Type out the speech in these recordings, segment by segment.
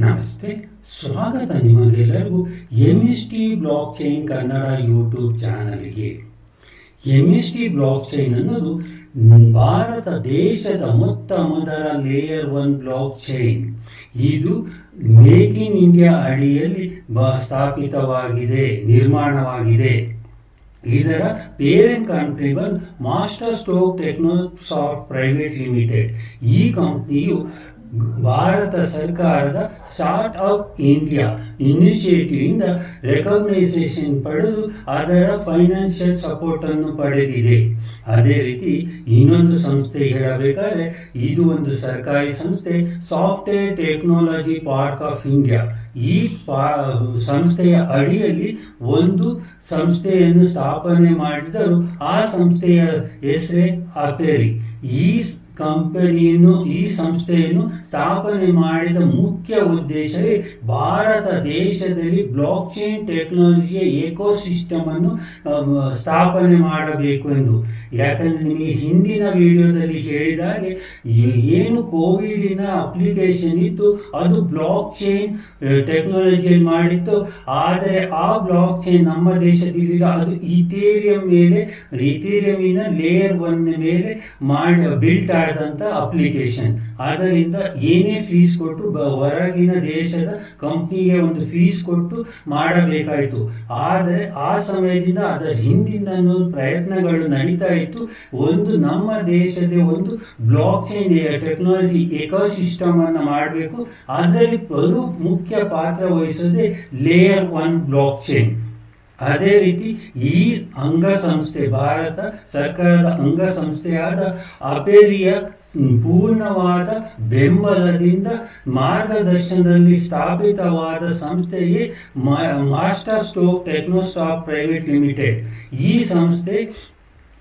ನಮಸ್ತೆ, ಸ್ವಾಗತ ನಿಮಗೆಲ್ಲರಿಗೂ M S T block chain Kannada YouTube ಚಾನಲ್ಗೆ. M S T block chain ಅನ್ನೋದು ಭಾರತ ದೇಶದ ಮೊತ್ತ ಮೊದಲ ಲೇಯರ್ ಒನ್ ಬ್ಲಾಕ್ ಚೈನ್ ಇದು ಮೇಕ್ ಇನ್ ಇಂಡಿಯಾ ಅಡಿಯಲ್ಲಿ ಸ್ಥಾಪಿತವಾಗಿದೆ, ನಿರ್ಮಾಣವಾಗಿದೆ. ಇದರ ಪೇರೆಂಟ್ ಕಂಪ್ನಿ ಬಂದು master stroke technosoft private limited ಈ ಕಂಪ್ನಿಯು ಭಾರತ ಸರ್ಕಾರದ ಸ್ಟಾರ್ಟ್ ಅಪ್ ಇಂಡಿಯಾ ಇನಿಷಿಯೇಟಿವ್ ಇಂದ ರೆಕಗ್ನೈಸೇಷನ್ ಪಡೆದು ಅದರ ಫೈನಾನ್ಷಿಯಲ್ ಸಪೋರ್ಟ್ ಅನ್ನು ಪಡೆದಿದೆ. ಅದೇ ರೀತಿ ಇನ್ನೊಂದು ಸಂಸ್ಥೆ ಹೇಳಬೇಕಾದ್ರೆ ಇದು ಒಂದು ಸರ್ಕಾರಿ ಸಂಸ್ಥೆ software technology park of India ಈ ಪಾ, ಸಂಸ್ಥೆಯ ಅಡಿಯಲ್ಲಿ ಒಂದು ಸಂಸ್ಥೆಯನ್ನು ಸ್ಥಾಪನೆ ಮಾಡಿದರು. ಆ ಸಂಸ್ಥೆಯ ಹೆಸರೇ ಅಪೇರಿ ಈ ಕಂಪನಿಯನ್ನು, ಈ ಸಂಸ್ಥೆಯನ್ನು ಸ್ಥಾಪನೆ ಮಾಡಿದ ಮುಖ್ಯ ಉದ್ದೇಶವೇ ಭಾರತ ದೇಶದಲ್ಲಿ ಬ್ಲಾಕ್ ಚೈನ್ ಟೆಕ್ನಾಲಜಿಯ ಏಕೋಸಿಸ್ಟಮ್ ಅನ್ನು ಸ್ಥಾಪನೆ ಮಾಡಬೇಕು ಎಂದು. ಯಾಕಂದ್ರೆ ನಿಮಗೆ ಹಿಂದಿನ ವಿಡಿಯೋದಲ್ಲಿ ಹೇಳಿದಾಗೆ ಏನು ಕೋವಿಡಿನ ಅಪ್ಲಿಕೇಶನ್ ಇತ್ತು, ಅದು ಬ್ಲಾಕ್ ಚೈನ್ ಟೆಕ್ನಾಲಜಿಯಲ್ಲಿ ಮಾಡಿತ್ತು. ಆದರೆ ಆ ಬ್ಲಾಕ್ ಚೈನ್ ನಮ್ಮ ದೇಶದಲ್ಲಿಲ್ಲ. ಅದು ಇಥೇರಿಯಂ ಮೇಲೆ ಇಥೇರಿಯಮಿನ ಲೇಯರ್ ಒನ್ ಮೇಲೆ ಮಾಡಿ, ಬಿಲ್ಟ್ ಆದಂಥ ಅಪ್ಲಿಕೇಶನ್. ಆದ್ದರಿಂದ ಏನೇ ಫೀಸ್ ಕೊಟ್ಟು ಹೊರಗಿನ ದೇಶದ ಕಂಪ್ನಿಗೆ ಒಂದು ಫೀಸ್ ಕೊಟ್ಟು ಮಾಡಬೇಕಾಯಿತು. ಆದರೆ ಆ ಸಮಯದಿಂದ ಅದರ ಹಿಂದಿನ ಪ್ರಯತ್ನಗಳು ನಡೀತಾ ಇತ್ತು. ಒಂದು ನಮ್ಮ ದೇಶದ ಒಂದು ಬ್ಲಾಕ್ ಚೈನ್ ಟೆಕ್ನಾಲಜಿ ಎಕೋಸಿಸ್ಟಮ್ ಅನ್ನು ಮಾಡಬೇಕು. ಅದರಲ್ಲಿ ಬಹು ಮುಖ್ಯ ಪಾತ್ರ ವಹಿಸೋದೇ ಲೇಯರ್ ಒನ್ ಬ್ಲಾಕ್ ಚೈನ್ ಅದೇ ರೀತಿ ಈ ಅಂಗಸಂಸ್ಥೆ, ಭಾರತ ಸರ್ಕಾರದ ಅಂಗಸಂಸ್ಥೆಯಾದ ಅಪೇರಿಯ ಪೂರ್ಣವಾದ ಬೆಂಬಲದಿಂದ ಮಾರ್ಗದರ್ಶನದಲ್ಲಿ ಸ್ಥಾಪಿತವಾದ ಸಂಸ್ಥೆಯೇ Master Stroke Technostack Private Limited. ಈ ಸಂಸ್ಥೆ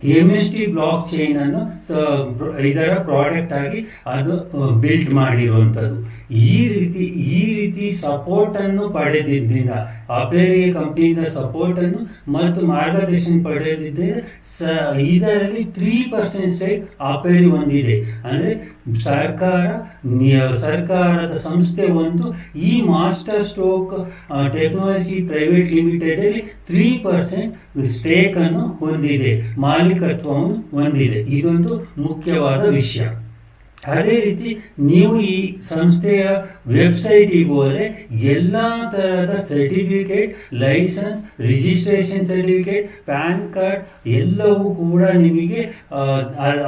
M S T block chain ಅನ್ನು ಇದರ ಪ್ರಾಡಕ್ಟ್ ಆಗಿ ಅದು ಬಿಲ್ಡ್ ಮಾಡಿರುವಂಥದ್ದು. ಈ ರೀತಿ ಈ ರೀತಿ ಸಪೋರ್ಟ್ ಅನ್ನು ಪಡೆದಿದ್ದರಿಂದ ಅಪೇರಿ ಕಂಪನಿಯಿಂದ ಸಪೋರ್ಟ್ ಅನ್ನು ಮತ್ತು ಮಾರ್ಗದರ್ಶನ ಪಡೆದಿದ್ದರೆ, ಸ, ಇದರಲ್ಲಿ ತ್ರೀ ಪರ್ಸೆಂಟ್ ಸ್ಟೇಕ್ ಅಪೇರಿ ಹೊಂದಿದೆ. ಅಂದರೆ ಸರ್ಕಾರ ಸರ್ಕಾರದ ಸಂಸ್ಥೆ ಒಂದು, ಈ Master Stroke Technology Private Limited ಅಲ್ಲಿ ತ್ರೀ ಪರ್ಸೆಂಟ್ ಸ್ಟೇಕ್ ಅನ್ನು ಹೊಂದಿದೆ, ಮಾಲೀಕತ್ವವನ್ನು ಹೊಂದಿದೆ. ಇದೊಂದು ಮುಖ್ಯವಾದ ವಿಷಯ. ಅದೇ ರೀತಿ ನೀವು ಈ ಸಂಸ್ಥೆಯ ವೆಬ್ಸೈಟಿಗೆ ಹೋದರೆ ಎಲ್ಲ ತರಹದ certificate, licence, registration certificate, PAN card ಎಲ್ಲವೂ ಕೂಡ ನಿಮಗೆ,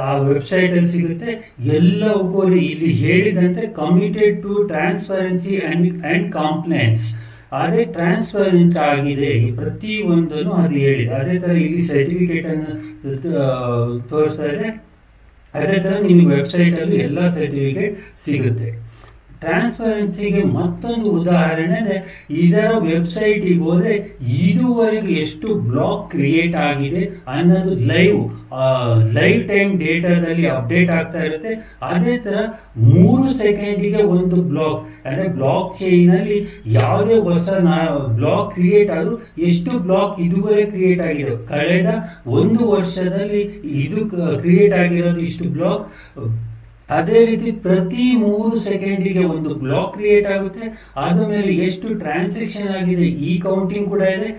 ಆ ವೆಬ್ಸೈಟಲ್ಲಿ ಸಿಗುತ್ತೆ. ಎಲ್ಲವೂ ಕೂಡ ಇಲ್ಲಿ ಹೇಳಿದಂತೆ committed to transparency and and compliance ಅದೇ ಟ್ರಾನ್ಸ್ಪರೆಂಟ್ ಆಗಿದೆ. ಪ್ರತಿಯೊಂದನ್ನು ಅದು ಹೇಳಿದೆ. ಅದೇ ಥರ ಇಲ್ಲಿ ಸರ್ಟಿಫಿಕೇಟ್ ಅನ್ನು ತೋರಿಸ್ತಾ ಇದೆ. ಅದೇ ಥರ ನಿಮಗೆ ವೆಬ್ಸೈಟಲ್ಲಿ ಎಲ್ಲ ಸರ್ಟಿಫಿಕೇಟ್ ಸಿಗುತ್ತೆ. ಟ್ರಾನ್ಸ್ಪರೆನ್ಸಿಗೆ ಮತ್ತೊಂದು ಉದಾಹರಣೆ ಇದರ ವೆಬ್ಸೈಟಿಗೆ ಹೋದರೆ ಇದುವರೆಗೂ ಎಷ್ಟು ಬ್ಲಾಕ್ ಕ್ರಿಯೇಟ್ ಆಗಿದೆ ಅನ್ನೋದು ಲೈವ್ ಲೈವ್ ಟೈಮ್ ಡೇಟಾದಲ್ಲಿ ಅಪ್ಡೇಟ್ ಆಗ್ತಾ ಇರುತ್ತೆ. ಅದೇ ಥರ ಮೂರು ಸೆಕೆಂಡಿಗೆ ಒಂದು ಬ್ಲಾಕ್ ಅಂದರೆ ಬ್ಲಾಕ್ ಚೈನಲ್ಲಿ ಯಾವುದೇ ಹೊಸ ನಾ ಬ್ಲಾಕ್ ಕ್ರಿಯೇಟ್ ಆದರೂ ಎಷ್ಟು ಬ್ಲಾಕ್ ಇದುವರೆಗೆ ಕ್ರಿಯೇಟ್ ಆಗಿದೆ. ಕಳೆದ ಒಂದು ವರ್ಷದಲ್ಲಿ ಇದು ಕ್ರಿಯೇಟ್ ಆಗಿರೋದು ಇಷ್ಟು ಬ್ಲಾಗ್ ಅದೇ ರೀತಿ ಪ್ರತಿ ಮೂರು ಸೆಕೆಂಡಿಗೆ ಒಂದು ಬ್ಲಾಕ್ ಕ್ರಿಯೇಟ್ ಆಗುತ್ತೆ. ಅದ ಮೇಲೆ ಎಷ್ಟು ಟ್ರಾನ್ಸಾಕ್ಷನ್ ಆಗಿದೆ, ಈ ಕೌಂಟಿಂಗ್ ಕೂಡ ಇದೆ.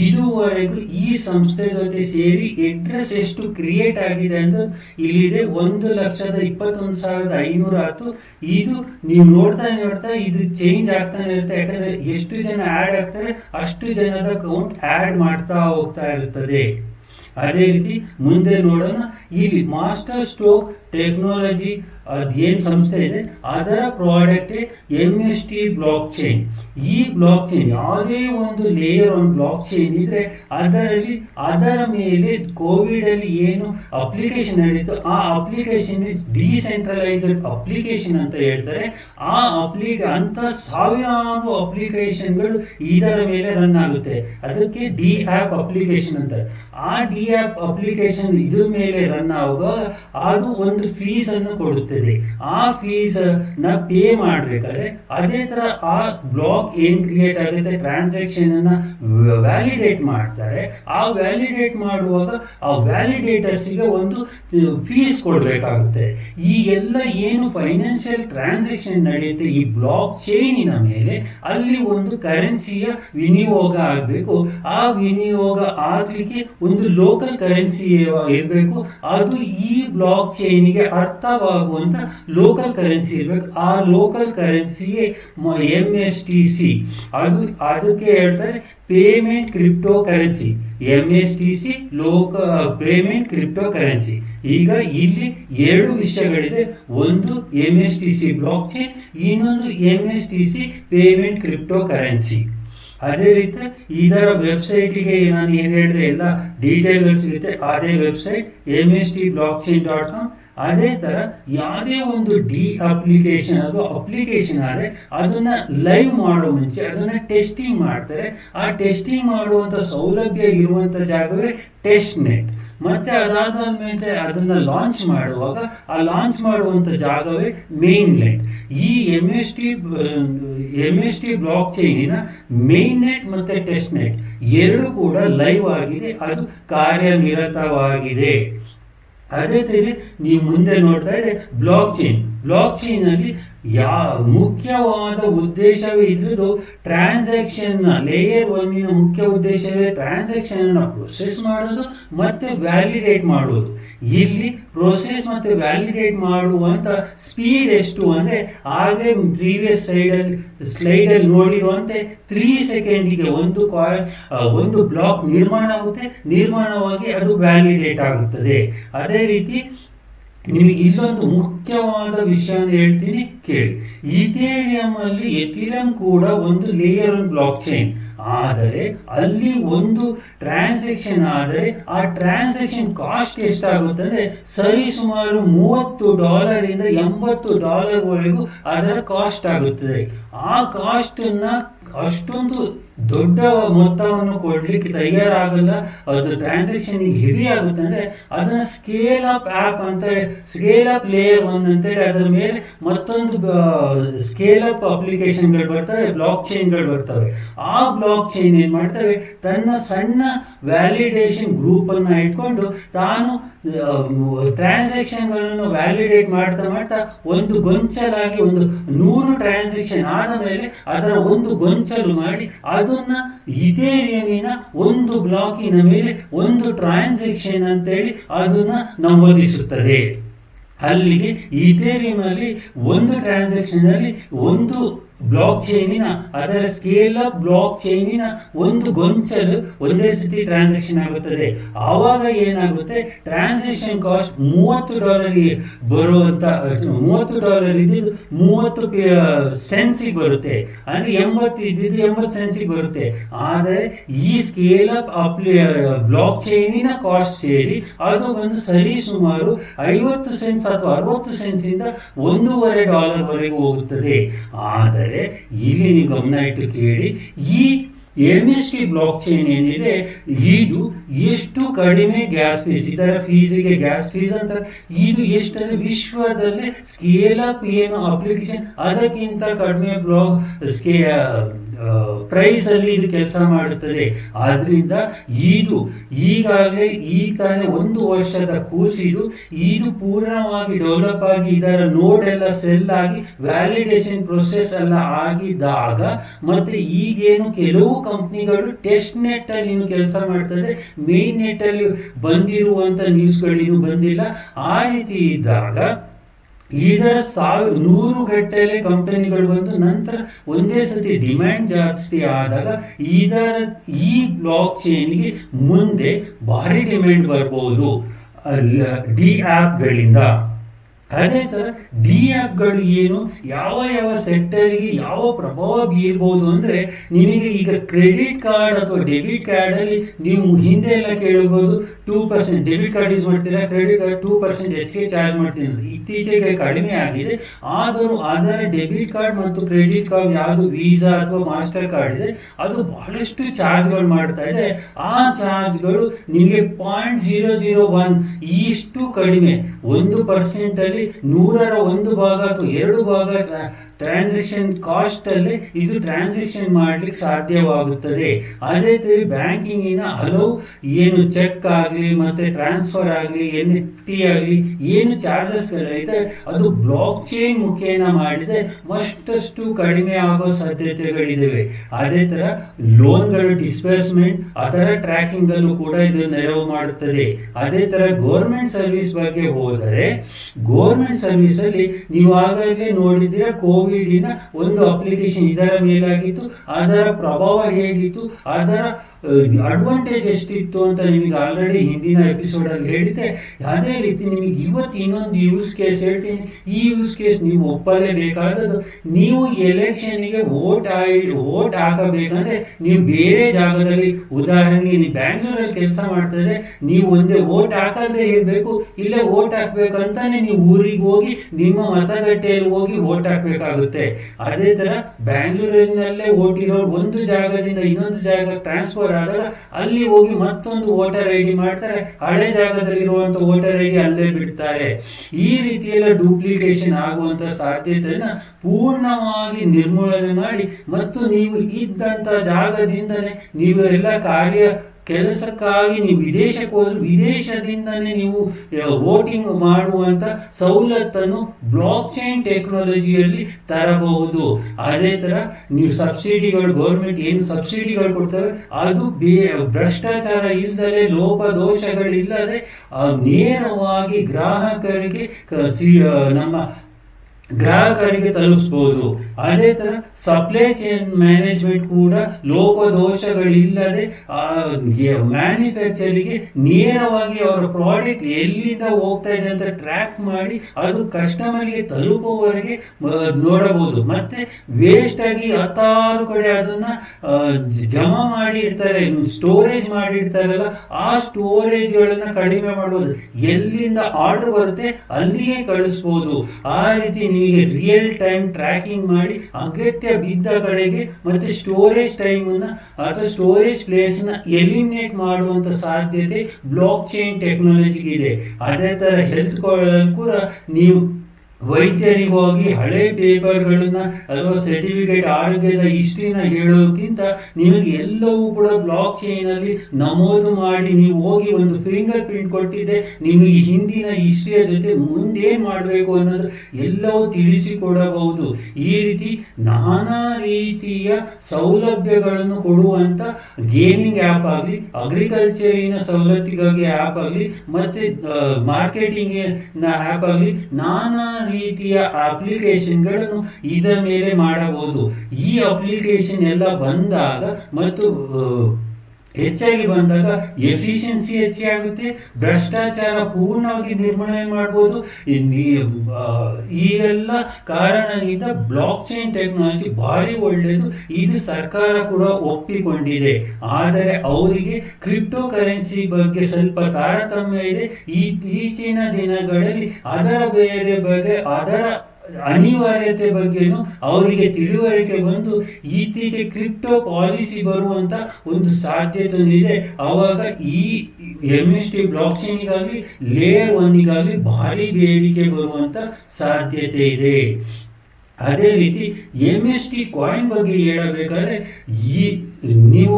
ಇದುವರೆಗೂ ಈ ಸಂಸ್ಥೆ ಜೊತೆ ಸೇರಿ ಅಡ್ರೆಸ್ ಎಷ್ಟು ಕ್ರಿಯೇಟ್ ಆಗಿದೆ ಅಂತ ಇಲ್ಲಿದೆ. ಒಂದು ಲಕ್ಷದ ಇಪ್ಪತ್ತೊಂದು ಸಾವಿರದ ಐನೂರ ಹತ್ತು ಇದು ನೀವು ನೋಡ್ತಾ ನೋಡ್ತಾ ಇದು ಚೇಂಜ್ ಆಗ್ತಾನೆ ಇರುತ್ತೆ. ಯಾಕಂದ್ರೆ ಎಷ್ಟು ಜನ ಆಡ್ ಆಗ್ತಾರೆ, ಅಷ್ಟು ಜನದ ಕೌಂಟ್ ಆಡ್ ಮಾಡ್ತಾ ಹೋಗ್ತಾ ಇರುತ್ತದೆ ಅದೇ ರೀತಿ ಮುಂದೆ ನೋಡೋಣ. ಇಲ್ಲಿ ಮಾಸ್ಟರ್ ಸ್ಟ್ರೋಕ್ ಟೆಕ್ನಾಲಜಿ ಅದೇನು ಸಂಸ್ಥೆ ಇದೆ. ಅದರ product M S T block chain. ಈ ಬ್ಲಾಕ್ ಚೈನ್ ಯಾವುದೇ ಒಂದು ಲೇಯರ್ ಒಂದು ಬ್ಲಾಕ್ ಚೈನ್ ಇದ್ರೆ ಅದರಲ್ಲಿ, ಅದರ ಮೇಲೆ ಕೋವಿಡ್ ಅಲ್ಲಿ ಏನು ಅಪ್ಲಿಕೇಶನ್ ನಡೀತು, ಆ ಅಪ್ಲಿಕೇಶನ್ ಡಿಸೆಂಟ್ರಲೈಸ್ಡ್ ಅಪ್ಲಿಕೇಶನ್ ಅಂತ ಹೇಳ್ತಾರೆ. ಆ ಅಪ್ಲಿಕ ಅಂತ ಸಾವಿರಾರು ಅಪ್ಲಿಕೇಶನ್ಗಳು ಇದರ ಮೇಲೆ ರನ್ ಆಗುತ್ತೆ. ಅದಕ್ಕೆ ಡಿ ಆ್ಯಪ್ ಅಪ್ಲಿಕೇಶನ್ ಅಂತ. ಆ ಡಿ ಆ್ಯಪ್ ಅಪ್ಲಿಕೇಶನ್ ಇದ್ರ ಮೇಲೆ ರನ್ ಆಗುವಾಗ ಅದು ಒಂದು ಫೀಸ್ ಅನ್ನು ಕೊಡುತ್ತೆ. ಇರ್ತದೆ. ಆ ಫೀಸ್ನ ಪೇ ಮಾಡ್ಬೇಕಾದ್ರೆ ಅದೇ ತರ ಆ ಬ್ಲಾಕ್ ಏನ್ ಕ್ರಿಯೇಟ್ ಆಗುತ್ತೆ ಟ್ರಾನ್ಸಾಕ್ಷನ್ ಅನ್ನ ವ್ಯಾಲಿಡೇಟ್ ಮಾಡ್ತಾರೆ. ಆ ವ್ಯಾಲಿಡೇಟ್ ಮಾಡುವಾಗ ಆ ವ್ಯಾಲಿಡೇಟರ್ಸ್ಗೆ ಒಂದು ಫೀಸ್ ಕೊಡಬೇಕಾಗುತ್ತೆ. ಈ ಎಲ್ಲ ಏನು ಫೈನಾನ್ಷಿಯಲ್ ಟ್ರಾನ್ಸಾಕ್ಷನ್ ನಡೆಯುತ್ತೆ ಈ ಬ್ಲಾಕ್ ಚೈನಿನ ಮೇಲೆ, ಅಲ್ಲಿ ಒಂದು ಕರೆನ್ಸಿಯ ವಿನಿಯೋಗ ಆಗಬೇಕು. ಆ ವಿನಿಯೋಗ ಆಗಲಿಕ್ಕೆ ಒಂದು ಲೋಕಲ್ ಕರೆನ್ಸಿ ಇರಬೇಕು. ಅದು ಈ ಬ್ಲಾಕ್ ಚೈನಿಗೆ ಅರ್ಥವಾಗುವಂಥ ಲೋಕಲ್ ಕರೆನ್ಸಿ ಇರಬೇಕು. ಆ ಲೋಕಲ್ ಕರೆನ್ಸಿಯೇ ಎಂ ಎಸ್ ಟಿ ಸಿ ಅದು ಅದಕ್ಕೆ ಹೇಳ್ತಾರೆ payment crypto currency M S T C ಲೋಕ ಪೇಮೆಂಟ್ ಕ್ರಿಪ್ಟೋ ಕರೆನ್ಸಿ ಈಗ ಇಲ್ಲಿ ಎರಡು ವಿಷಯಗಳಿದೆ. ಒಂದು M S T C block chain ಇನ್ನೊಂದು M S T C payment crypto currency ಅದೇ ರೀತಿ ಇದರ ವೆಬ್ಸೈಟಿಗೆ ನಾನು ಏನು ಹೇಳಿದೆ, ಎಲ್ಲ ಡೀಟೇಲ್ಗಳು ಸಿಗುತ್ತೆ ಅದೇ website M S T block chain dot com ಅದೇ ತರ ಯಾವುದೇ ಒಂದು ಡಿ ಅಪ್ಲಿಕೇಶನ್ ಅದು ಅಪ್ಲಿಕೇಶನ್ ಆದರೆ ಅದನ್ನ ಲೈವ್ ಮಾಡೋ ಮುಂಚೆ, ಅದನ್ನ ಟೆಸ್ಟಿಂಗ್ ಮಾಡ್ತಾರೆ. ಆ ಟೆಸ್ಟಿಂಗ್ ಮಾಡುವಂತ ಸೌಲಭ್ಯ ಇರುವಂತ ಜಾಗವೇ ಟೆಸ್ಟ್ ನೆಟ್ ಮತ್ತೆ ಅದಾದ್ಮೇಲೆ ಅದನ್ನ ಲಾಂಚ್ ಮಾಡುವಾಗ, ಆ ಲಾಂಚ್ ಮಾಡುವಂತ ಜಾಗವೇ ಮೇನ್ ನೆಟ್ ಈ M S T M S T block ಚೈನಿನ main net ಮತ್ತೆ ಟೆಸ್ಟ್ ನೆಟ್ ಎರಡು ಕೂಡ ಲೈವ್ ಆಗಿದೆ, ಅದು ಕಾರ್ಯನಿರತವಾಗಿದೆ. ಅದೇ ರೀತಿ ನೀವು ಮುಂದೆ ನೋಡ್ತಾ ಇದೆ ಬ್ಲಾಕ್ ಚೈನ್ ಬ್ಲಾಕ್ ಚೈನ್ ಅಲ್ಲಿ ಯಾ ಮುಖ್ಯವಾದ ಉದ್ದೇಶವೇ ಟ್ರಾನ್ಸಾಕ್ಷನ್ನ ಲೇಯರ್ ಒನ್ನಿನ ಮುಖ್ಯ ಉದ್ದೇಶವೇ ಟ್ರಾನ್ಸಾಕ್ಷನ್ ಅನ್ನು ಪ್ರೊಸೆಸ್ ಮಾಡೋದು ಮತ್ತೆ ವ್ಯಾಲಿಡೇಟ್ ಮಾಡೋದು ಇಲ್ಲಿ ಪ್ರೊಸೆಸ್ ಮತ್ತೆ ವ್ಯಾಲಿಡೇಟ್ ಮಾಡುವಂತ ಸ್ಪೀಡ್ ಎಷ್ಟು ಅಂದ್ರೆ ಆಗಲೇ ಪ್ರೀವಿಯಸ್ ಸೈಡ್ ಅಲ್ಲಿ ಸ್ಲೈಡ್ ಅಲ್ಲಿ ನೋಡಿರುವಂತೆ ತ್ರೀ ಸೆಕೆಂಡಿಗೆ ಒಂದು ಒಂದು ಬ್ಲಾಕ್ ನಿರ್ಮಾಣ ಆಗುತ್ತೆ. ನಿರ್ಮಾಣವಾಗಿ ಅದು ವ್ಯಾಲಿಡೇಟ್ ಆಗುತ್ತದೆ. ಅದೇ ರೀತಿ ನಿಮಗೆ ಇಲ್ಲೊಂದು ಮುಖ್ಯವಾದ ವಿಷಯ ಹೇಳ್ತೀನಿ, ಕೇಳಿ. ಇಥೇರಿಯಂ ಅಲ್ಲಿ ಎಥಿರಿಯಂ ಕೂಡ ಒಂದು ಲೇಯರ್ ಒನ್ ಬ್ಲಾಕ್ ಚೈನ್ ಆದರೆ, ಅಲ್ಲಿ ಒಂದು ಟ್ರಾನ್ಸಾಕ್ಷನ್ ಆದರೆ, ಆ ಟ್ರಾನ್ಸಾಕ್ಷನ್ ಕಾಸ್ಟ್ ಎಷ್ಟಾಗುತ್ತೆ ಅಂದ್ರೆ ಸರಿ ಸುಮಾರು ಮೂವತ್ತು ಡಾಲರ್ ಇಂದ ಎಂಬತ್ತು ಡಾಲರ್ ವರೆಗೂ ಅದರ ಕಾಸ್ಟ್ ಆಗುತ್ತದೆ. ಆ ಕಾಸ್ಟ್ ಅಷ್ಟೊಂದು ದೊಡ್ಡ ಮೊತ್ತವನ್ನು ಕೊಡ್ಲಿಕ್ಕೆ ತಯಾರಾಗಲ್ಲ, ಅದು ಟ್ರಾನ್ಸಾಕ್ಷನ್ ಹೆವಿ ಆಗುತ್ತೆ ಅಂದ್ರೆ ಅದನ್ನ ಸ್ಕೇಲ್ ಅಪ್ ಆಪ್ ಅಂತ ಸ್ಕೇಲ್ ಅಪ್ ಲೇಯರ್ ಒನ್ ಅಂತೇಳಿ ಅದರ ಮೇಲೆ ಮತ್ತೊಂದು ಸ್ಕೇಲ್ ಅಪ್ ಅಪ್ಲಿಕೇಶನ್ಗಳು ಬರ್ತವೆ ಬ್ಲಾಕ್ ಚೈನ್ಗಳು ಬರ್ತವೆ. ಆ ಬ್ಲಾಕ್ ಚೈನ್ ಏನ್ ಮಾಡ್ತವೆ? ತನ್ನ ಸಣ್ಣ ವ್ಯಾಲಿಡೇಷನ್ ಗ್ರೂಪ್ ಅನ್ನ ಇಟ್ಕೊಂಡು ತಾನು ಟ್ರಾನ್ಸಾಕ್ಷನ್ಗಳನ್ನು ವ್ಯಾಲಿಡೇಟ್ ಮಾಡ್ತಾ ಮಾಡ್ತಾ ಒಂದು ಗೊಂಚಲಾಗಿ ಒಂದು ನೂರು ಟ್ರಾನ್ಸಾಕ್ಷನ್ ಆದ ಮೇಲೆ ಅದರ ಒಂದು ಗೊಂಚಲು ಮಾಡಿ ಅದನ್ನ ಇಥೇರಿಯಮಿನ ಒಂದು ಬ್ಲಾಕಿನ ಮೇಲೆ ಒಂದು ಟ್ರಾನ್ಸಾಕ್ಷನ್ ಅಂತೇಳಿ ಅದನ್ನ ನಮೂದಿಸುತ್ತದೆ. ಅಲ್ಲಿಗೆ ಅಲ್ಲಿ ಒಂದು ಟ್ರಾನ್ಸಾಕ್ಷನ್ ಅಲ್ಲಿ ಒಂದು ಬ್ಲಾಕ್ ಚೈನಿನ ಅದರ ಸ್ಕೇಲ್ ಆಫ್ ಬ್ಲಾಕ್ ಚೈನಿನ ಒಂದು ಗೊಂಚಲು ಒಂದೇ ಸತಿ ಟ್ರಾನ್ಸಾಕ್ಷನ್ ಆಗುತ್ತದೆ. ಆವಾಗ ಏನಾಗುತ್ತೆ? ಟ್ರಾನ್ಸಾಕ್ಷನ್ ಕಾಸ್ಟ್ ಮೂವತ್ತು ಡಾಲರ್ ಬರುವಂತ, ಮೂವತ್ತು ಡಾಲರ್ ಇದ್ದಿದ್ದು ಮೂವತ್ತು ಸೆನ್ಸಿಗೆ ಬರುತ್ತೆ. ಅಂದ್ರೆ ಎಂಬತ್ತು ಇದ್ದಿದ್ದು ಎಂಬತ್ತು ಸೆನ್ಸಿಗೆ ಬರುತ್ತೆ. ಆದರೆ ಈ ಸ್ಕೇಲ್ ಆಫ್ ಅಪ್ಲಿ ಬ್ಲಾಕ್ ಚೈನಿನ ಕಾಸ್ಟ್ ಸೇರಿ ಅದು ಒಂದು ಸರಿ ಸುಮಾರು ಐವತ್ತು ಸೆನ್ಸ್ ಅಥವಾ ಅರವತ್ತು ಸೆನ್ಸ್ ಇಂದ ಒಂದೂವರೆ ಡಾಲರ್ ವರೆಗೂ ಹೋಗುತ್ತದೆ. ಆದರೆ ಇಲ್ಲಿ ನೀವು ಗಮನ ಇಟ್ಟು ಕೇಳಿ, ಈ M S T block chain ಏನಿದೆ, ಇದು ಎಷ್ಟು ಕಡಿಮೆ ಗ್ಯಾಸ್ ಫೀಸ್ ಇದರ ಫೀಸಿಗೆ ಗ್ಯಾಸ್ ಫೀಸ್ ಅಂತ ಇದು ಎಷ್ಟಂದ್ರೆ ವಿಶ್ವದಲ್ಲೇ ಸ್ಕೇಲ್ ಅಪ್ ಏನು ಅಪ್ಲಿಕೇಶನ್ ಅದಕ್ಕಿಂತ ಕಡಿಮೆ ಬ್ಲಾಕ್ ಸ್ಕೇ ಪ್ರೈಸ್ ಅಲ್ಲಿ ಇದು ಕೆಲಸ ಮಾಡುತ್ತದೆ. ಆದ್ರಿಂದ ಇದು ಈಗಾಗಲೇ ಈ ತಾನೇ ಒಂದು ವರ್ಷದ ಕೂಸಿದು ಇದು. ಪೂರ್ಣವಾಗಿ ಡೆವಲಪ್ ಆಗಿ ಇದರ ನೋಡ್ ಎಲ್ಲ ಸೆಲ್ ಆಗಿ ವ್ಯಾಲಿಡೇಷನ್ ಪ್ರೊಸೆಸ್ ಎಲ್ಲ ಆಗಿದ್ದಾಗ ಮತ್ತೆ ಈಗೇನು ಕೆಲವು ಕಂಪ್ನಿಗಳು ಟೆಸ್ಟ್ ನೆಟ್ ಅಲ್ಲಿ ಇನ್ನು ಕೆಲಸ ಮಾಡ್ತದೆ. ಮೇನ್ ನೆಟ್ ಅಲ್ಲಿ ಬಂದಿರುವಂತ ನ್ಯೂಸ್ಗಳೇನು ಬಂದಿಲ್ಲ. ಆ ರೀತಿ ಇದ್ದಾಗ ಇದರ ಸಾವಿರ ನೂರು ಗಟ್ಟಲೆ ಕಂಪನಿಗಳು ಬಂದು ನಂತರ ಒಂದೇ ಸತಿ ಡಿಮ್ಯಾಂಡ್ ಜಾಸ್ತಿ ಆದಾಗ ಇದರ ಈ ಬ್ಲಾಕ್ ಚೈನ್ಗೆ ಮುಂದೆ ಭಾರಿ ಡಿಮ್ಯಾಂಡ್ ಬರ್ಬೋದು ಡಿ ಆ್ಯಪ್ಗಳಿಂದ ಅದೇ ಥರ ಡಿ ಆ್ಯಪ್ಗಳು ಏನು, ಯಾವ ಯಾವ ಸೆಕ್ಟರ್ಗೆ ಯಾವ ಪ್ರಭಾವ ಬೀರ್ಬೋದು ಅಂದರೆ ನಿಮಗೆ ಈಗ ಕ್ರೆಡಿಟ್ ಕಾರ್ಡ್ ಅಥವಾ ಡೆಬಿಟ್ ಕಾರ್ಡಲ್ಲಿ ನೀವು ಹಿಂದೆ ಎಲ್ಲ ಕೇಳಬಹುದು two percent debit card use ಮಾಡ್ತೀರಾ ಕ್ರೆಡಿಟ್ ಕಾರ್ಡ್ ಟೂ ಪರ್ಸೆಂಟ್ ಹೆಚ್ಚಿಗೆ ಚಾರ್ಜ್ ಮಾಡ್ತೀನಿ. ಇತ್ತೀಚೆಗೆ ಕಡಿಮೆ ಆಗಿದೆ. ಆದರೂ ಅದರ ಡೆಬಿಟ್ ಕಾರ್ಡ್ ಮತ್ತು ಕ್ರೆಡಿಟ್ ಕಾರ್ಡ್ ಯಾವುದು ವೀಸಾ ಅಥವಾ ಮಾಸ್ಟರ್ ಕಾರ್ಡ್ ಇದೆ, ಅದು ಬಹಳಷ್ಟು ಚಾರ್ಜ್ಗಳು ಮಾಡ್ತಾ ಇದೆ. ಆ ಚಾರ್ಜ್ಗಳು ನಿಮಗೆ ಪಾಯಿಂಟ್ ಜೀರೋ ಜೀರೋ ಒನ್ ಇಷ್ಟು ಕಡಿಮೆ. ಒಂದು ಪರ್ಸೆಂಟಲ್ಲಿ ನೂರರ ಒಂದು ಭಾಗ ಅಥವಾ ಎರಡು ಭಾಗ ಟ್ರಾನ್ಸಾಕ್ಷನ್ ಕಾಸ್ಟ್ ಅಲ್ಲಿ ಇದು ಟ್ರಾನ್ಸಾಕ್ಷನ್ ಮಾಡ್ಲಿಕ್ಕೆ ಸಾಧ್ಯವಾಗುತ್ತದೆ. ಅದೇ ತರ ಬ್ಯಾಂಕಿಂಗಿನ ಹಲವು ಏನು ಚೆಕ್ ಆಗಲಿ, ಮತ್ತೆ ಟ್ರಾನ್ಸ್ಫರ್ ಆಗಲಿ ಎನ್ ಎಫ್ ಟಿ ಆಗಲಿ, ಏನು ಚಾರ್ಜಸ್ಗಳೈತೆ ಅದು ಬ್ಲಾಕ್ ಚೈನ್ ಮುಖೇನ ಮಾಡಿದ್ರೆ ಮಷ್ಟಷ್ಟು ಕಡಿಮೆ ಆಗೋ ಸಾಧ್ಯತೆಗಳಿದ್ದಾವೆ ಅದೇ ತರ ಲೋನ್ಗಳು ಡಿಸ್ಬರ್ಸ್ಮೆಂಟ್ ಅದರ ಟ್ರ್ಯಾಕಿಂಗ್ ಅಲ್ಲೂ ಕೂಡ ಇದು ನೆರವು ಮಾಡುತ್ತದೆ. ಅದೇ ತರ ಗೋರ್ಮೆಂಟ್ ಸರ್ವಿಸ್ ಬಗ್ಗೆ ಹೋದರೆ ಗೋರ್ಮೆಂಟ್ ಸರ್ವಿಸ್ ಅಲ್ಲಿ ನೀವು ಆಗಾಗಲೇ ನೋಡಿದ್ದೀರಾ ಕೋವಿಡಿನ ಒಂದು ಅಪ್ಲಿಕೇಶನ್ ಇದರ ಮೇಲಾಗಿತ್ತು. ಅದರ ಪ್ರಭಾವ ಹೇಗಿತ್ತು? ಅದರ ಅಡ್ವಾಂಟೇಜ್ ಎಷ್ಟಿತ್ತು ಅಂತ ನಿಮಗೆ ಆಲ್ರೆಡಿ ಹಿಂದಿನ ಎಪಿಸೋಡ್ ಅಲ್ಲಿ ಹೇಳಿದ್ದೆ. ಅದೇ ರೀತಿ ನಿಮಗೆ ಇವತ್ತು ಇನ್ನೊಂದು ಯೂಸ್ ಕೇಸ್ ಹೇಳ್ತೀನಿ. ಈ ಯೂಸ್ ಕೇಸ್ ನೀವು ಒಪ್ಪಲೇಬೇಕಾದದ್ದು. ನೀವು ಎಲೆಕ್ಷನ್ಗೆ ವೋಟ್ ಆಗಿ ವೋಟ್ ಹಾಕಬೇಕಂದ್ರೆ ನೀವು ಬೇರೆ ಜಾಗದಲ್ಲಿ, ಉದಾಹರಣೆಗೆ ನೀವು ಬ್ಯಾಂಗ್ಳೂರಲ್ಲಿ ಕೆಲಸ ಮಾಡ್ತಿದ್ರೆ ನೀವು ಒಂದೇ ವೋಟ್ ಹಾಕದೇ ಇರಬೇಕು, ಇಲ್ಲೇ ವೋಟ್ ಹಾಕ್ಬೇಕಂತಾನೆ ನೀವು ಊರಿಗೆ ಹೋಗಿ, ನಿಮ್ಮ ಮತಗಟ್ಟೆಯಲ್ಲಿ ಹೋಗಿ ವೋಟ್ ಹಾಕ್ಬೇಕಾಗುತ್ತೆ. ಅದೇ ತರ ಬ್ಯಾಂಗ್ಳೂರಿನಲ್ಲೇ ವೋಟ್ ಒಂದು ಜಾಗದಿಂದ ಇನ್ನೊಂದು ಜಾಗ ಟ್ರಾನ್ಸ್ಫರ್ ಆದಾಗ ಅಲ್ಲಿ ಹೋಗಿ ಮತ್ತೊಂದು ವೋಟರ್ ಐ ಡಿ ಮಾಡ್ತಾರೆ. ಹಳೆ ಜಾಗದಲ್ಲಿರುವಂತ ವೋಟರ್ ಐ ಡಿ ಅಲ್ಲೇ ಬಿಡ್ತಾರೆ. ಈ ರೀತಿಯೆಲ್ಲ ಡೂಪ್ಲಿಕೇಶನ್ ಆಗುವಂತ ಸಾಧ್ಯತೆಯನ್ನ ಪೂರ್ಣವಾಗಿ ನಿರ್ಮೂಲನೆ ಮಾಡಿ ಮತ್ತು ನೀವು ಇದ್ದಂತ ಜಾಗದಿಂದನೇ ನೀವು ಎಲ್ಲ ಕಾರ್ಯ ಕೆಲಸಕ್ಕಾಗಿ ನೀವು ವಿದೇಶಕ್ಕೆ ಹೋದ್ರೆ ವಿದೇಶದಿಂದನೇ ನೀವು ವೋಟಿಂಗ್ ಮಾಡುವಂಥ ಸವಲತ್ತನ್ನು ಬ್ಲಾಕ್ ಚೈನ್ ಟೆಕ್ನಾಲಜಿಯಲ್ಲಿ ತರಬಹುದು. ಅದೇ ಥರ ನೀವು ಸಬ್ಸಿಡಿಗಳು ಗೌರ್ಮೆಂಟ್ ಏನು ಸಬ್ಸಿಡಿಗಳು ಕೊಡ್ತವೆ, ಅದು ಭ್ರಷ್ಟಾಚಾರ ಇಲ್ಲದೆ ಲೋಪ ದೋಷಗಳಿಲ್ಲದೆ ನೇರವಾಗಿ ಗ್ರಾಹಕರಿಗೆ ನಮ್ಮ ಗ್ರಾಹಕರಿಗೆ ತಲುಪಿಸಬಹುದು ಅದೇ ತರ ಸಪ್ಲೈ ಚೈನ್ ಮ್ಯಾನೇಜ್ಮೆಂಟ್ ಕೂಡ ಲೋಪದೋಷಗಳಿಲ್ಲದೆ ಮ್ಯಾನುಫ್ಯಾಕ್ಚರಿಗೆ ನೇರವಾಗಿ ಅವರ ಪ್ರಾಡಕ್ಟ್ ಎಲ್ಲಿಂದ ಹೋಗ್ತಾ ಇದೆ ಅಂತ ಟ್ರ್ಯಾಕ್ ಮಾಡಿ ಅದು ಕಸ್ಟಮರ್ಗೆ ತಲುಪುವವರೆಗೆ, ಮ- ನೋಡಬಹುದು. ಮತ್ತೆ ವೇಸ್ಟ್ ಆಗಿ ಹತ್ತಾರು ಕಡೆ ಅದನ್ನ ಜಮಾ ಮಾಡಿ ಇಡ್ತಾರೆ ಸ್ಟೋರೇಜ್ ಮಾಡಿ ಇಡ್ತಾರಲ್ಲ ಆ ಸ್ಟೋರೇಜ್ಗಳನ್ನ ಕಡಿಮೆ ಮಾಡಬಹುದು ಎಲ್ಲಿಂದ ಆರ್ಡರ್ ಬರುತ್ತೆ ಅಲ್ಲಿಗೆ ಕಳಿಸ್ಬೋದು. ಆ ರೀತಿ ನಿಮಗೆ ರಿಯಲ್ ಟೈಮ್ ಟ್ರ್ಯಾಕಿಂಗ್ ಮಾಡಿ ಅಗತ್ಯ ಬಿದ್ದ ಕಡೆಗೆ ಮತ್ತೆ ಸ್ಟೋರೇಜ್ ಟೈಮ್ ಅನ್ನ ಅಥವಾ ಸ್ಟೋರೇಜ್ ಪ್ಲೇಸ್ನ ಎಲಿಮಿನೇಟ್ ಮಾಡುವಂತ ಸಾಧ್ಯತೆ ಬ್ಲಾಕ್ ಚೈನ್ ಟೆಕ್ನಾಲಜಿಗೆ ಇದೆ. ಅದೇ ತರ ಹೆಲ್ತ್ ಕೂಡ ನೀವು ವೈದ್ಯರಿಗೆ ಹೋಗಿ ಹಳೆ ಪೇಪರ್ಗಳನ್ನ ಅಥವಾ ಸರ್ಟಿಫಿಕೇಟ್ ಆರೋಗ್ಯದ ಹಿಸ್ಟ್ರಿನ ಹೇಳೋದಕ್ಕಿಂತ ನಿಮಗೆ ಎಲ್ಲವೂ ಕೂಡ ಬ್ಲಾಕ್ ಚೈನ್ ಅಲ್ಲಿ ನಮೂದು ಮಾಡಿ ನೀವು ಹೋಗಿ ಒಂದು ಫಿಂಗರ್ ಪ್ರಿಂಟ್ ಕೊಟ್ಟಿದ್ದೆ ನಿಮಗೆ ಹಿಂದಿನ ಹಿಸ್ಟ್ರಿಯ ಜೊತೆ ಮುಂದೇನ್ ಮಾಡಬೇಕು ಅನ್ನೋದು ಎಲ್ಲವೂ ತಿಳಿಸಿಕೊಡಬಹುದು. ಈ ರೀತಿ ನಾನಾ ರೀತಿಯ ಸೌಲಭ್ಯಗಳನ್ನು ಕೊಡುವಂತ ಗೇಮಿಂಗ್ ಆ್ಯಪ್ ಆಗಲಿ ಅಗ್ರಿಕಲ್ಚರಿನ ಸವಲತ್ತಿಗಾಗಿ ಆ್ಯಪ್ ಆಗಲಿ, ಮತ್ತೆ ಮಾರ್ಕೆಟಿಂಗ್ ಆ್ಯಪ್ ಆಗಲಿ ನಾನಾ ರೀತಿಯ ಅಪ್ಲಿಕೇಶನ್ಗಳನ್ನು ಇದರ ಮೇಲೆ ಮಾಡಬಹುದು. ಈ ಅಪ್ಲಿಕೇಶನ್ ಎಲ್ಲ ಬಂದಾಗ ಮತ್ತು ಹೆಚ್ಚಾಗಿ ಬಂದಾಗ ಎಫಿಷಿಯನ್ಸಿ ಹೆಚ್ಚಾಗುತ್ತೆ ಭ್ರಷ್ಟಾಚಾರ ಪೂರ್ಣವಾಗಿ ನಿರ್ಮೂಲನೆ ಮಾಡ್ಬೋದು. ಈ- ಎಲ್ಲ ಕಾರಣದಿಂದ ಬ್ಲಾಕ್ ಚೈನ್ ಟೆಕ್ನಾಲಜಿ ಭಾರಿ ಒಳ್ಳೆಯದು ಇದು ಸರ್ಕಾರ ಕೂಡ ಒಪ್ಪಿಕೊಂಡಿದೆ. ಆದರೆ ಅವರಿಗೆ ಕ್ರಿಪ್ಟೋ ಕರೆನ್ಸಿ ಬಗ್ಗೆ ಸ್ವಲ್ಪ ತಾರತಮ್ಯ ಇದೆ. ಇತ್ತೀಚಿನ ದಿನಗಳಲ್ಲಿ ಅದರ ಬೇರೆ ಬಗ್ಗೆ ಅದರ ಅನಿವಾರ್ಯತೆ ಬಗ್ಗೆನು ಅವರಿಗೆ ತಿಳುವಳಿಕೆ ಬಂದು ಇತ್ತೀಚೆ ಕ್ರಿಪ್ಟೋ ಪಾಲಿಸಿ ಬರುವಂತ ಒಂದು ಸಾಧ್ಯತೆ ಇದೆ ಅವಾಗ ಈ ಎಂ ಎಸ್ ಟಿ ಬ್ಲಾಕ್ ಚೈನ್ಗಾಗಲಿ ಲೇಯರ್ ಒನ್ಗಾಗಲಿ ಭಾರಿ ಬೇಡಿಕೆ ಬರುವಂತ ಸಾಧ್ಯತೆ ಇದೆ. ಅದೇ ರೀತಿ ಎಂ ಎಸ್ ಟಿ ಕಾಯಿನ್ ಬಗ್ಗೆ ಹೇಳಬೇಕಾದ್ರೆ ಈ ನೀವು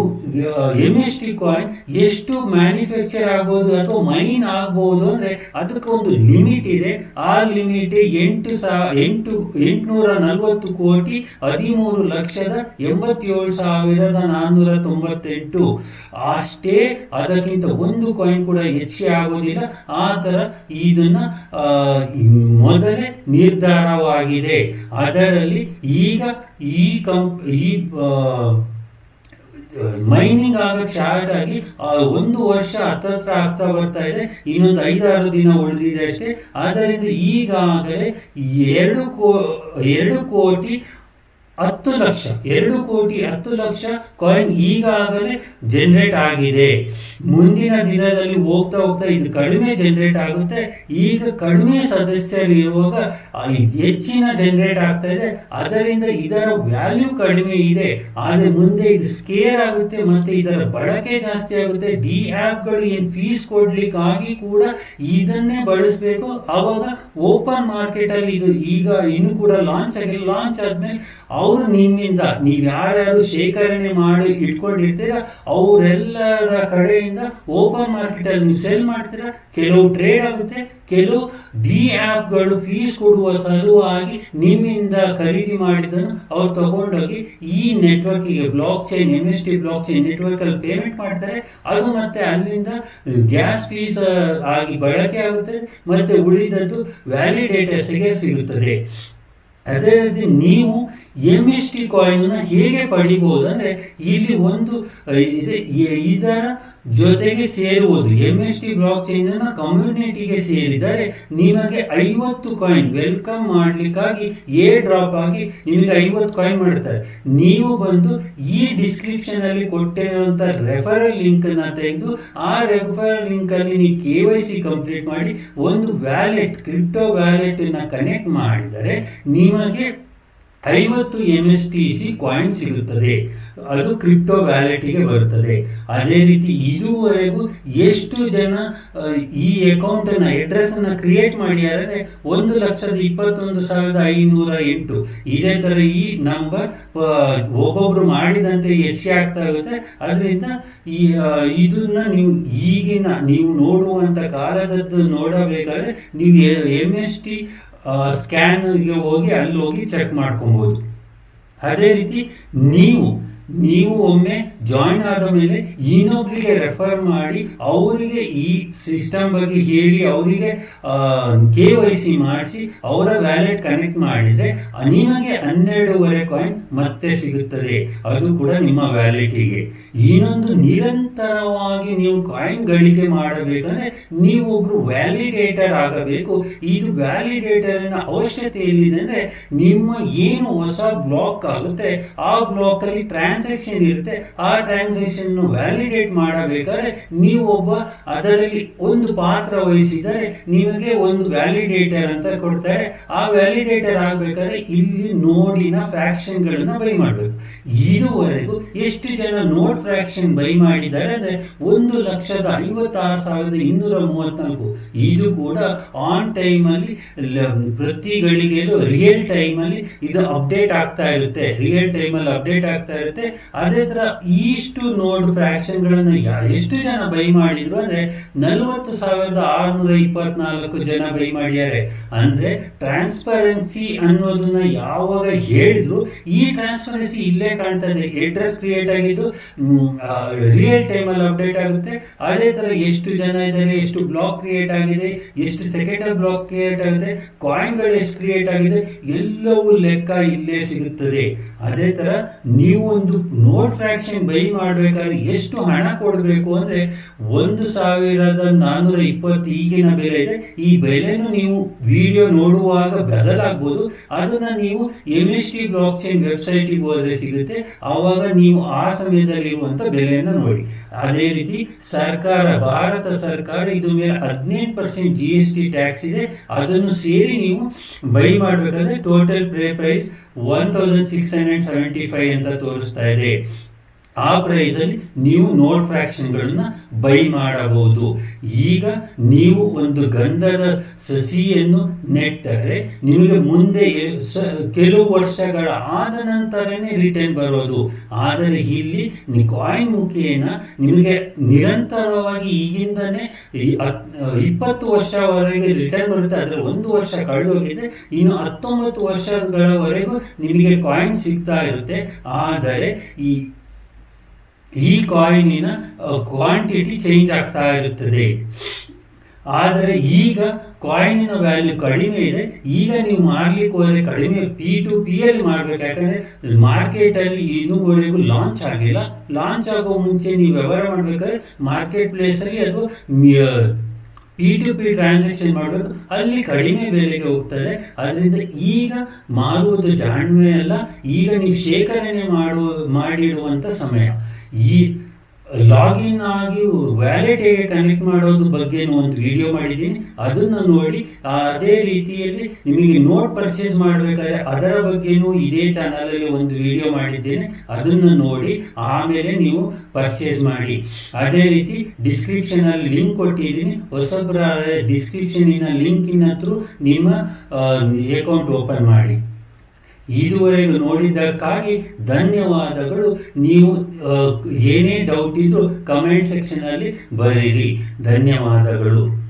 ಎಂ ಎಸ್ ಟಿ ಕಾಯಿನ್ ಎಷ್ಟು ಮ್ಯಾನುಫ್ಯಾಕ್ಚರ್ ಆಗ್ಬೋದು ಅಥವಾ ಮೈನ್ ಆಗ್ಬೋದು ಅಂದ್ರೆ ಅದಕ್ಕೆ ಒಂದು ಲಿಮಿಟ್ ಇದೆ. ಆ ಲಿಮಿಟ್ ಎಂಟು ಸಾ, ಎಂಟು, ಎಂಟುನೂರ ನಲವತ್ತು ಕೋಟಿ ಹದಿಮೂರು ಲಕ್ಷದ ಎಂಬತ್ತೇಳು ಸಾವಿರದ ನಾನ್ನೂರ ತೊಂಬತ್ತೆಂಟು. ಅಷ್ಟೇ ಅದಕ್ಕಿಂತ ಒಂದು ಕಾಯಿನ್ ಕೂಡ ಹೆಚ್ಚಿ ಆಗೋದಿಲ್ಲ. ಆ ತರ ಇದನ್ನ ಮೊದಲೇ ನಿರ್ಧಾರವಾಗಿದೆ. ಅದರಲ್ಲಿ ಈಗ ಈ ಕಂಪ್, ಈ ಮೈನಿಂಗ್ ಆಗಕ್ಕೆ ಸ್ಟಾರ್ಟ್ ಆಗಿ ಒಂದು ವರ್ಷ ಹತ್ತತ್ರ ಆಗ್ತಾ ಬರ್ತಾ ಇದೆ, ಇನ್ನೊಂದು ಐದಾರು ದಿನ ಉಳಿದಿದೆ ಅಷ್ಟೇ. ಆದ್ದರಿಂದ ಈಗಾಗಲೇ ಎರಡು ಕೋ ಎರಡು ಕೋಟಿ ಹತ್ತು ಲಕ್ಷ, ಎರಡು ಕೋಟಿ ಹತ್ತು ಲಕ್ಷ ಕಾಯಿನ್ ಈಗಾಗಲೇ ಜನರೇಟ್ ಆಗಿದೆ. ಮುಂದಿನ ದಿನದಲ್ಲಿ ಹೋಗ್ತಾ ಹೋಗ್ತಾ ಇದು ಕಡಿಮೆ ಜನರೇಟ್ ಆಗುತ್ತೆ. ಈಗ ಕಡಿಮೆ ಸದಸ್ಯರು ಇರುವಾಗ ಹೆಚ್ಚಿನ ಜನರೇಟ್ ಆಗ್ತಾ ಇದೆ. ಅದರಿಂದ ಇದರ ವ್ಯಾಲ್ಯೂ ಕಡಿಮೆ ಇದೆ. ಆದರೆ ಮುಂದೆ ಇದು ಸ್ಕೇರ್ ಆಗುತ್ತೆ ಮತ್ತೆ ಇದರ ಬಳಕೆ ಜಾಸ್ತಿ ಆಗುತ್ತೆ. ಡಿ ಆ್ಯಪ್ಗಳು ಏನು ಫೀಸ್ ಕೊಡ್ಲಿಕ್ಕಾಗಿ ಕೂಡ ಇದನ್ನೇ ಬಳಸಬೇಕು. ಆವಾಗ ಓಪನ್ ಮಾರ್ಕೆಟಲ್ಲಿ ಇದು ಈಗ ಇನ್ನು ಕೂಡ ಲಾಂಚ್ ಆಗಿಲ್ಲ ಲಾಂಚ್ ಆದ್ಮೇಲೆ ಅವರು ನಿಮ್ಮಿಂದ, ನೀವು ಯಾರ್ಯಾರು ಶೇಖರಣೆ ಮಾಡಿ ಇಟ್ಕೊಂಡಿರ್ತೀರ, ಅವರೆಲ್ಲರ ಕಡೆಯಿಂದ ಓಪನ್ ಮಾರ್ಕೆಟ್ ಅಲ್ಲಿ ನೀವು ಸೇಲ್ ಮಾಡ್ತೀರಾ, ಕೆಲವು ಟ್ರೇಡ್ ಆಗುತ್ತೆ, ಕೆಲವು ಡಿ ಆ್ಯಪ್ಗಳು ಫೀಸ್ ಕೊಡುವ ಸಲುವಾಗಿ ನಿಮ್ಮಿಂದ ಖರೀದಿ ಮಾಡಿದ್ದನ್ನು ಅವ್ರು ತಗೊಂಡೋಗಿ ಈ ನೆಟ್ವರ್ಕಿಗೆ block chain M S T block chain network ಅಲ್ಲಿ ಪೇಮೆಂಟ್ ಮಾಡ್ತಾರೆ. ಅದು ಮತ್ತೆ ಅಲ್ಲಿಂದ ಗ್ಯಾಸ್ ಫೀಸ್ ಆಗಿ ಬಳಕೆ ಆಗುತ್ತೆ, ಮತ್ತೆ ಉಳಿದದ್ದು ವ್ಯಾಲಿಡೇಟರ್ಸ್ಗೆ ಸಿಗುತ್ತದೆ. ಅದೇ ರೀತಿ ನೀವು ಎಂ ಎಸ್ ಟಿ ಕಾಯಿನ್ ಹೇಗೆ ಪಡಿಬಹುದು ಅಂದ್ರೆ ಇಲ್ಲಿ ಒಂದು ಇದರ ಜೊತೆಗೆ ಸೇರುವುದು. M S T block chain ಅನ್ನ ಕಮ್ಯುನಿಟಿಗೆ ಸೇರಿದರೆ ನಿಮಗೆ ಐವತ್ತು ಕಾಯಿನ್ ವೆಲ್ಕಮ್ ಮಾಡ್ಲಿಕ್ಕಾಗಿ ಎ ಡ್ರಾಪ್ ಆಗಿ ನಿಮಗೆ ಐವತ್ತು ಕಾಯಿನ್ ಮಾಡ್ತಾರೆ ನೀವು ಬಂದು ಈ ಡಿಸ್ಕ್ರಿಪ್ಷನ್ ಅಲ್ಲಿ ಕೊಟ್ಟಿರುವಂತ ರೆಫರಲ್ ಲಿಂಕ್ ಅನ್ನ ತೆಗೆದು ಆ ರೆಫರಲ್ ಲಿಂಕ್ ಅಲ್ಲಿ ನೀವು ಕೆ ವೈ ಸಿ ಕಂಪ್ಲೀಟ್ ಮಾಡಿ ಒಂದು ವ್ಯಾಲೆಟ್ ಕ್ರಿಪ್ಟೋ ವ್ಯಾಲೆಟ್ ಅನ್ನ ಕನೆಕ್ಟ್ ಮಾಡಿದರೆ ನಿಮಗೆ ಐವತ್ತು M S T C coin ಸಿಗುತ್ತದೆ. ಅದು ಕ್ರಿಪ್ಟೋ ವ್ಯಾಲೆಟಿಗೆ ಬರುತ್ತದೆ. ಅದೇ ರೀತಿ ಇದುವರೆಗೂ ಎಷ್ಟು ಜನ ಈ ಅಕೌಂಟ್ ಅಡ್ರೆಸ್ಸನ್ನು ಕ್ರಿಯೇಟ್ ಮಾಡಿದ್ದಾರೆ? ಒಂದು ಲಕ್ಷದ ಇಪ್ಪತ್ತೊಂದು ಸಾವಿರದ ಐನೂರ ಎಂಟು. ಇದೇ ತರ ಈ ನಂಬರ್ ಒಬ್ಬೊಬ್ರು ಮಾಡಿದಂತೆ ಹೆಚ್ಚಿಗೆ ಆಗ್ತಾ ಇರುತ್ತೆ ಅದರಿಂದ ಈ ಇದನ್ನ ನೀವು ಈಗಿನ, ನೀವು ನೋಡುವಂತ ಕಾಲದದ್ದು ನೋಡಬೇಕಾದ್ರೆ, ನೀವು ಎಂ ಎಸ್ ಟಿ ಸ್ಕ್ಯಾನ್ಗೆ ಹೋಗಿ ಅಲ್ಲಿ ಹೋಗಿ ಚೆಕ್ ಮಾಡ್ಕೊಬೋದು. ಅದೇ ರೀತಿ ನೀವು ನೀವು ಒಮ್ಮೆ ಜಾಯಿನ್ ಆದ ಮೇಲೆ ಇನ್ನೊಬ್ಬರಿಗೆ ರೆಫರ್ ಮಾಡಿ, ಅವರಿಗೆ ಈ ಸಿಸ್ಟಮ್ ಬಗ್ಗೆ ಹೇಳಿ, ಅವರಿಗೆ ಕೆ ವೈ ಸಿ ಮಾಡಿಸಿ, ಅವರ ವ್ಯಾಲೆಟ್ ಕನೆಕ್ಟ್ ಮಾಡಿದ್ರೆ ನಿಮಗೆ ಹನ್ನೆರಡೂವರೆ ಕಾಯಿನ್ ಮತ್ತೆ ಸಿಗುತ್ತದೆ. ಅದು ಕೂಡ ನಿಮ್ಮ ವ್ಯಾಲೆಟಿಗೆ ಇನ್ನೊಂದು ನಿರಂತರವಾಗಿ ನೀವು ಕಾಯಿನ್ ಗಳಿಕೆ ಮಾಡಬೇಕಂದ್ರೆ ನೀವು ಒಬ್ರು ವ್ಯಾಲಿಡೇಟರ್ ಆಗಬೇಕು. ಇದು ವ್ಯಾಲಿಡೇಟರ್ ಅವಶ್ಯಕತೆ ಎಲ್ಲಿದೆ ಅಂದ್ರೆ ನಿಮ್ಮ ಏನು ಹೊಸ ಬ್ಲಾಕ್ ಆಗುತ್ತೆ, ಆ ಬ್ಲಾಕ್ ಅಲ್ಲಿ ಟ್ರಾನ್ಸಾಕ್ಷನ್ ಇರುತ್ತೆ, ಆ ಟ್ರಾನ್ಸಾಕ್ಷನ್ ವ್ಯಾಲಿಡೇಟ್ ಮಾಡಬೇಕಾದ್ರೆ ನೀವು ಒಬ್ಬ ಅದರಲ್ಲಿ ಒಂದು ಪಾತ್ರ ವಹಿಸಿದರೆ ನಿಮಗೆ ಒಂದು ವ್ಯಾಲಿಡೇಟರ್ ಅಂತ ಕೊಡ್ತಾರೆ. ಆ ವ್ಯಾಲಿಡೇಟರ್ ಆಗ್ಬೇಕಾದ್ರೆ ಇಲ್ಲಿ ನೋಡಿನ ಫ್ರಾಕ್ಷನ್ ಗಳನ್ನ ಬೈ ಮಾಡಬೇಕು. ಇದುವರೆಗೂ ಎಷ್ಟು ಜನ ನೋಟ್ ಫ್ಯಾಕ್ಷನ್ ಬೈ ಮಾಡಿದ್ದಾರೆ ಅಂದ್ರೆ ಒಂದು ಲಕ್ಷದ ಐವತ್ತಾರು ಸಾವಿರದ ಇನ್ನೂರ ಮೂವತ್ನಾಲ್ಕು. ಇದು ಕೂಡ ಆನ್ ಟೈಮ್ ಅಲ್ಲಿ, ಲ- ಪ್ರತಿ ಗಳಿಗೆಯಲ್ಲೂ ರಿಯಲ್ ಟೈಮ್ ಅಲ್ಲಿ ಇದು ಅಪ್ಡೇಟ್ ಆಗ್ತಾ ಇರುತ್ತೆ. ರಿಯಲ್ ಟೈಮ್ ಅಲ್ಲಿ ಅಪ್ಡೇಟ್ ಆಗ್ತಾ ಇರುತ್ತೆ. ಅದೇ ತರ ಇಷ್ಟು ನೋಡ್ ಫ್ರಾಕ್ಷನ್ ಗಳನ್ನ ಎಷ್ಟು ಜನ ಬೈ ಮಾಡಿದ್ರು ಅಂದ್ರೆ ನಲವತ್ತು ಸಾವಿರದ ಆರುನೂರ ಇಪ್ಪತ್ನಾಲ್ಕು ಜನ ಬೈ ಮಾಡಿದ್ದಾರೆ. ಅಂದ್ರೆ ಟ್ರಾನ್ಸ್ಪರೆನ್ಸಿ ಅನ್ನೋದನ್ನ ಯಾವಾಗ ಹೇಳಿದ್ರು, ಈ ಟ್ರಾನ್ಸ್ಪರೆನ್ಸಿ ಇಲ್ಲೇ ಕಾಣ್ತಾ ಇದೆ. ಅಡ್ರೆಸ್ ಕ್ರಿಯೇಟ್ ಆಗಿದ್ದು ರಿಯಲ್ ಅಲ್ಲಿ ಅಪ್ಡೇಟ್ ಆಗುತ್ತೆ. ಅದೇ ಥರ ಎಷ್ಟು ಜನ ಇದ್ದಾರೆ, ಎಷ್ಟು ಬ್ಲಾಕ್ ಕ್ರಿಯೇಟ್ ಆಗಿದೆ, ಎಷ್ಟು ಸೆಕೆಂಡ್ ಬ್ಲಾಕ್ ಕ್ರಿಯೇಟ್ ಆಗಿದೆ ಕಾಯಿನ್ಗಳು ಎಷ್ಟು ಕ್ರಿಯೇಟ್ ಆಗಿದೆ, ಎಲ್ಲವೂ ಲೆಕ್ಕ ಇಲ್ಲೇ ಸಿಗುತ್ತದೆ. ಅದೇ ತರ ನೀವು ಒಂದು ನೋಟ್ ಫ್ರ್ಯಾಕ್ಷನ್ ಬೈ ಮಾಡಬೇಕಾದ್ರೆ ಎಷ್ಟು ಹಣ ಕೊಡಬೇಕು ಅಂದ್ರೆ ಒಂದು ಸಾವಿರದ ನಾನ್ನೂರ ಇಪ್ಪತ್ತು ಈಗಿನ ಬೆಲೆ ಇದೆ. ಈ ಬೆಲೆನು ನೀವು ವಿಡಿಯೋ ನೋಡುವಾಗ ಬದಲಾಗ್ಬೋದು. ಅದನ್ನ ನೀವು M S T block chain ವೆಬ್ಸೈಟಿಗೆ ಹೋದ್ರೆ ಸಿಗುತ್ತೆ. ಆವಾಗ ನೀವು ಆ ಸಮಯದಲ್ಲಿ ಇರುವಂತ ಬೆಲೆಯನ್ನು ನೋಡಿ. ಅದೇ ರೀತಿ ಸರ್ಕಾರ, ಭಾರತ ಸರ್ಕಾರ ಇದು ಮೇಲೆ ಹದಿನೆಂಟು percent G S T tax ಇದೆ. ಅದನ್ನು ಸೇರಿ ನೀವು ಬೈ ಮಾಡಬೇಕಾದ್ರೆ total pray price one thousand six hundred seventy five ಅಂತ ತೋರಿಸ್ತಾ ಇದೆ. ಆ ಪ್ರೈಸ್ ಅಲ್ಲಿ ನೀವು ನೋಟ್ ಫ್ರಾಕ್ಷನ್ಗಳನ್ನ ಬೈ ಮಾಡಬಹುದು. ಈಗ ನೀವು ಒಂದು ಗಂಧದ ಸಸಿಯನ್ನು ನೆಟ್ಟರೆ ನಿಮಗೆ ಮುಂದೆ ಕೆಲವು ವರ್ಷಗಳ ಆದ ನಂತರನೇ ರಿಟರ್ನ್ ಬರೋದು. ಆದರೆ ಇಲ್ಲಿ ಕಾಯಿನ್ ಮುಖೇನ ನಿಮಗೆ ನಿರಂತರವಾಗಿ ಈಗಿಂದನೇ ಇಪ್ಪತ್ತು ವರ್ಷವರೆಗೆ ರಿಟರ್ನ್ ಬರುತ್ತೆ. ಆದರೆ ಒಂದು ವರ್ಷ ಕಳೆದೋಗಿದೆ. ಇನ್ನು ಹತ್ತೊಂಬತ್ತು ವರ್ಷಗಳವರೆಗೂ ನಿಮಗೆ ಕಾಯಿನ್ ಸಿಗ್ತಾ ಇರುತ್ತೆ. ಆದರೆ ಈ ಈ ಕಾಯಿನಿನ ಕ್ವಾಂಟಿಟಿ ಚೇಂಜ್ ಆಗ್ತಾ ಇರುತ್ತದೆ. ಆದರೆ ಈಗ ಕಾಯಿನಿನ ವ್ಯಾಲ್ಯೂ ಕಡಿಮೆ ಇದೆ. ಈಗ ನೀವು ಮಾರ್ಲಿಕ್ಕೆ ಹೋದರೆ ಕಡಿಮೆ ಪಿ ಟು ಪಿ ಅಲ್ಲಿ ಮಾಡಬೇಕು. ಯಾಕಂದ್ರೆ ಮಾರ್ಕೆಟ್ ಅಲ್ಲಿ ಇನ್ನೂವರೆಗೂ ಲಾಂಚ್ ಆಗಿಲ್ಲ. ಲಾಂಚ್ ಆಗೋ ಮುಂಚೆ ನೀವು ವ್ಯವಹಾರ ಮಾಡಬೇಕಾದ್ರೆ ಮಾರ್ಕೆಟ್ ಪ್ಲೇಸಲ್ಲಿ ಅದು ಪಿ ಟು ಪಿ ಟ್ರಾನ್ಸಾಕ್ಷನ್ ಮಾಡಬೇಕು. ಅಲ್ಲಿ ಕಡಿಮೆ ಬೆಲೆಗೆ ಹೋಗ್ತದೆ. ಅದರಿಂದ ಈಗ ಮಾರುವುದು ಜಾಣ್ಮೆ ಅಲ್ಲ ಈಗ ನೀವು ಶೇಖರಣೆ ಮಾಡುವ ಮಾಡಿಡುವಂಥ ಸಮಯ. ಈ ಲಾಗಿನ್ ಆಗಿ ವ್ಯಾಲೆಟ್ ಹೇಗೆ ಕನೆಕ್ಟ್ ಮಾಡೋದು ಬಗ್ಗೆ ಒಂದು ವಿಡಿಯೋ ಮಾಡಿದ್ದೀನಿ. ಅದನ್ನು ನೋಡಿ, ಅದೇ ರೀತಿಯಲ್ಲಿ ನಿಮಗೆ ನೋಟ್ ಪರ್ಚೇಸ್ ಮಾಡಬೇಕಾದ್ರೆ ಅದರ ಬಗ್ಗೆನೂ ಇದೇ ಚಾನಲಲ್ಲಿ ಒಂದು ವಿಡಿಯೋ ಮಾಡಿದ್ದೇನೆ. ಅದನ್ನು ನೋಡಿ, ಆಮೇಲೆ ನೀವು ಪರ್ಚೇಸ್ ಮಾಡಿ. ಅದೇ ರೀತಿ ಡಿಸ್ಕ್ರಿಪ್ಷನಲ್ಲಿ ಲಿಂಕ್ ಕೊಟ್ಟಿದ್ದೀನಿ. ಹೊಸಬ್ರ ಡಿಸ್ಕ್ರಿಪ್ಷನಿನ ಲಿಂಕಿನ ಥ್ರೂ ನಿಮ್ಮ ಅಕೌಂಟ್ ಓಪನ್ ಮಾಡಿ. ಇದುವರೆಗೂ ನೋಡಿದ್ದಕ್ಕಾಗಿ ಧನ್ಯವಾದಗಳು. ನೀವು ಏನೇ ಡೌಟ್ ಇದ್ದರೂ ಕಮೆಂಟ್ ಸೆಕ್ಷನಲ್ಲಿ ಬರೀರಿ. ಧನ್ಯವಾದಗಳು.